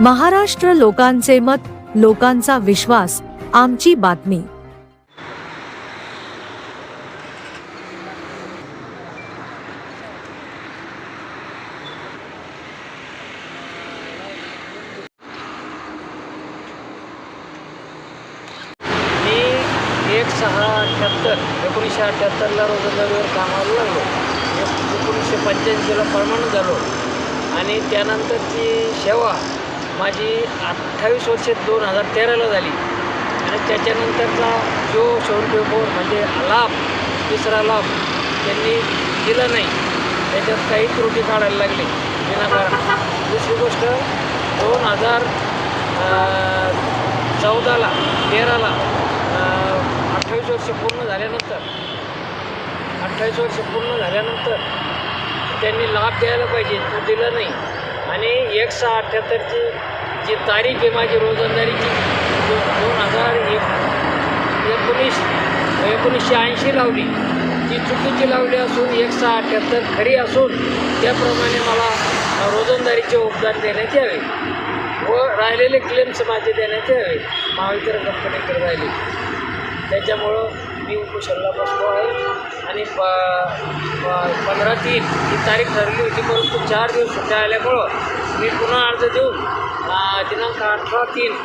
महाराष्ट्र लोकांचे मत लोकांचा विश्वास आमची बातमी. मी एक सहा अठ्ठ्याहत्तर एकोणीसशे अठ्ठ्याहत्तरला रोजंदारीवर कामाला लागलो. एकोणीसशे पंच्याऐंशीला परमानंट झालो. आणि त्यानंतरची सेवा माझी अठ्ठावीस वर्षे दोन हजार तेराला झाली. आणि त्याच्यानंतरचा जो पेपर म्हणजे लाभ तिसरा लाभ त्यांनी दिला नाही. त्याच्यात काही त्रुटी काढायला लागली. विनाकारण दुसरी गोष्ट दोन हजार चौदाला तेराला अठ्ठावीस वर्ष पूर्ण झाल्यानंतर अठ्ठावीस वर्ष पूर्ण झाल्यानंतर त्यांनी लाभ द्यायला पाहिजे. तो दिला नाही. आणि एक सहा अठ्ठ्याहत्तरची जी तारीख आहे माझी रोजंदारीची दोन हजार एक एकोणीस एकोणीसशे ऐंशी लावली. ती चुकीची लावली असून एक सहा अठ्ठ्याहत्तर खरी असून त्याप्रमाणे मला रोजंदारीचे उपदान देण्यात यावे व राहिलेले क्लेम्स माझे देण्यात यावे. महावितरण कंपनीकडे राहिले. त्याच्यामुळं मी उपशल्ला बसलो आहे आणि प- पंधरा तीन ही तारीख ठरली होती परंतु चार दिवस सुट्ट्या आल्यामुळं मी पुन्हा अर्ज देऊन दिनांक अठरा तीन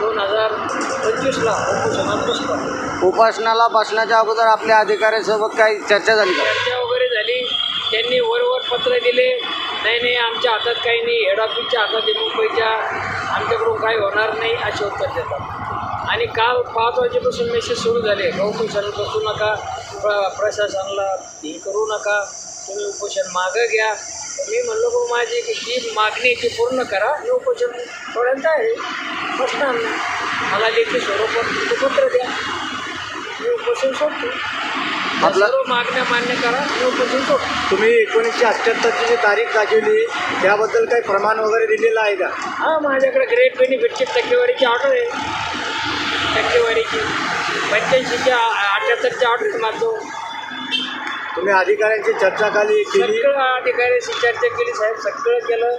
दोन हजार पंचवीसला उपोषणात बसलो. उपासनाला बसण्याच्या अगोदर आपल्या अधिकाऱ्यांसोबत काही चर्चा झाली चर्चा वगैरे झाली. त्यांनी वरवर पत्र दिले. नाही नाही आमच्या हातात काही नाही. हेड ऑफिसच्या हातात आहे मुंबईच्या. आमच्याकडून काही होणार नाही असे उत्तर देतात. आणि काल पाच वाजेपासून मेसेज सुरू झाले. का उपोषण बसू नका. प्र प्रशासनाला हे करू नका. तुम्ही उपोषण मागं घ्या. मी म्हणलो भाऊ माझी जी मागणी ती पूर्ण करा. मी उपोषण तयार आहे. बसणार नाही. मला लेखी स्वरूपात पत्र द्या. मी उपोषण सोडतो. आपला- सर्व मागण्या मान्य करा. मी उपोषण सोडतो. तुम्ही एकोणीसशे अठ्ठ्याहत्तरची जी तारीख दाखवली त्याबद्दल काही प्रमाण वगैरे दिलेलं आहे का? हां माझ्याकडे ग्रेट बेनिफिटची टक्केवारीची ऑर्डर आहे. टक्केवारीची. पंच्याऐंशीच्या अठ्ठ्याहत्तरची ऑर्डर माझं तुम्ही अधिकाऱ्यांची चर्चा खाली केली. सगळं अधिकाऱ्याशी चर्चा केली साहेब सगळं केलं.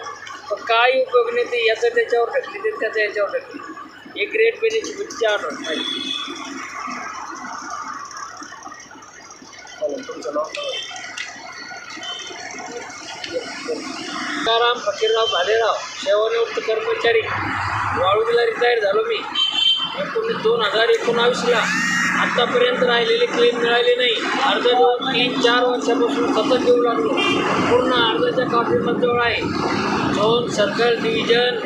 पण काही उपयोग नाही ते याचं त्याच्यावर ढकली ते त्याचं याच्यावर ढकली एक ग्रेट बेनिफिटची ऑर्डर माझी चालेल, तुमचं नाव. तुकाराम फकीरराव भालेराव सेवानिवृत्त कर्मचारी. वाळूला रिटायर झालो मी. एकोणीस दोन हजार एकोणावीसला. आत्तापर्यंत राहिलेले क्लेम मिळाले नाही. अर्ज देऊन तीन चार वर्षापासून सतत देऊ लागलो. पूर्ण अर्जाच्या कॉपी माझ्याजवळ आहे. झोन सर्कल डिव्हिजन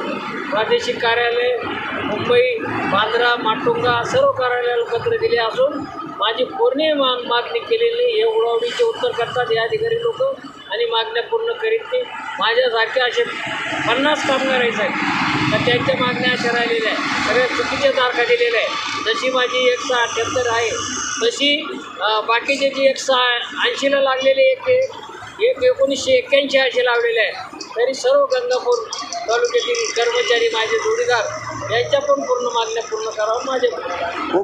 प्रादेशिक कार्यालय मुंबई बांद्रा माटुंगा सर्व कार्यालयाला पत्र दिले असून माझी पूर्ण मा मागणी केलेली हे उडावडीचे उत्तर करतात हे अधिकारी लोक आणि मागण्या पूर्ण करीत ते माझ्यासारखे असे पन्नास कामगार आहेत साहेब. तर त्यांच्या मागण्या अशा राहिलेल्या आहे सगळ्या चुकीच्या तारखा दिलेल्या आहे जशी माझी एक सहा अठ्ठ्याहत्तर आहे तशी बाकीचे बाकीचे जे सहा ऐंशीला लागलेले एक एक एकोणीसशे एक्क्याऐंशी असे लावलेले आहे तरी सर्व गंगापूर तालुक्यातील कर्मचारी माझे जोडीदार यांच्या पण पूर्ण मागण्या पूर्ण करावं माझ्या